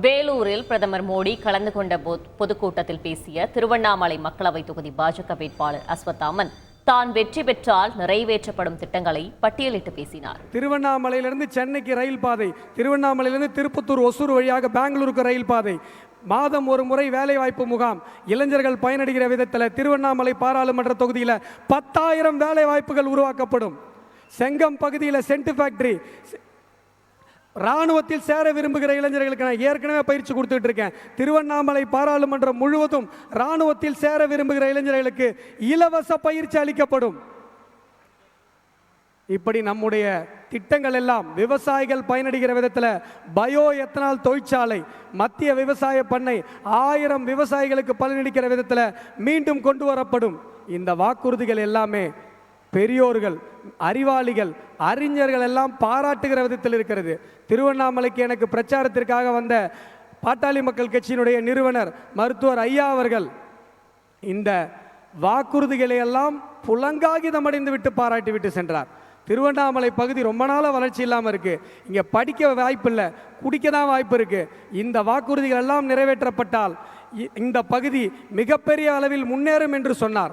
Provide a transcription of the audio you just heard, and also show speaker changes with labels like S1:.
S1: வேலூரில் பிரதமர் மோடி கலந்து கொண்ட பொ- பொதுக்கூட்டத்தில் பேசிய திருவண்ணாமலை மக்களவை தொகுதி பாஜக வேட்பாளர் அஸ்வத்தாமன் தான் வெற்றி பெற்றால் நிறைவேற்றப்படும் திட்டங்களை பட்டியலிட்டு பேசினார்.
S2: திருவண்ணாமலையிலிருந்து சென்னைக்கு ரயில் பாதை திருவண்ணாமலையிலிருந்து திருப்பத்தூர் ஒசூர் வழியாக பெங்களூருக்கு ரயில் பாதை. மாதம் ஒரு முறை வேலைவாய்ப்பு முகாம். இளைஞர்கள் பயனடைகிற விதத்தில் திருவண்ணாமலை பாராளுமன்ற தொகுதியில் பத்தாயிரம் வேலைவாய்ப்புகள் உருவாக்கப்படும். செங்கம் பகுதியில் சென்ட் ஃபேக்டரி ராணுவத்தில் சேர விரும்புகிற இளைஞர்களுக்கு நான் ஏற்கனவே பயிற்சி கொடுத்துட்டு இருக்கேன். திருவண்ணாமலை பாராளுமன்றம் முழுவதும் ராணுவத்தில் சேர விரும்புகிற இளைஞர்களுக்கு இலவச பயிற்சி அளிக்கப்படும். இப்படி நம்முடைய திட்டங்கள் எல்லாம் விவசாயிகள் பயனடைகிற விதத்தில் பயோ எத்தனால் தொழிற்சாலை மத்திய விவசாய பண்ணை ஆயிரம் விவசாயிகளுக்கு பலனளிக்கிற விதத்தில் மீண்டும் கொண்டு வரப்படும். இந்த வாக்குறுதிகள் எல்லாமே பெரியோர்கள் அறிவாளிகள் அறிஞர்கள் எல்லாம் பாராட்டுகிற விதத்தில் இருக்கிறது. திருவண்ணாமலைக்கு எனக்கு பிரச்சாரத்திற்காக வந்த பாட்டாளி மக்கள் கட்சியினுடைய நிறுவனர் மருத்துவர் ஐயா அவர்கள் இந்த வாக்குறுதிகளை எல்லாம் புலங்காகிதம் அடைந்து விட்டு பாராட்டி விட்டு சென்றார். திருவண்ணாமலை பகுதி ரொம்ப நாளாக வளர்ச்சி இல்லாமல் இருக்குது இங்கே படிக்க வாய்ப்பு இல்லை குடிக்க தான் வாய்ப்பு இருக்குது இந்த வாக்குறுதிகள் எல்லாம் நிறைவேற்றப்பட்டால் இ- இந்த பகுதி மிகப்பெரிய அளவில் முன்னேறும் என்று சொன்னார்.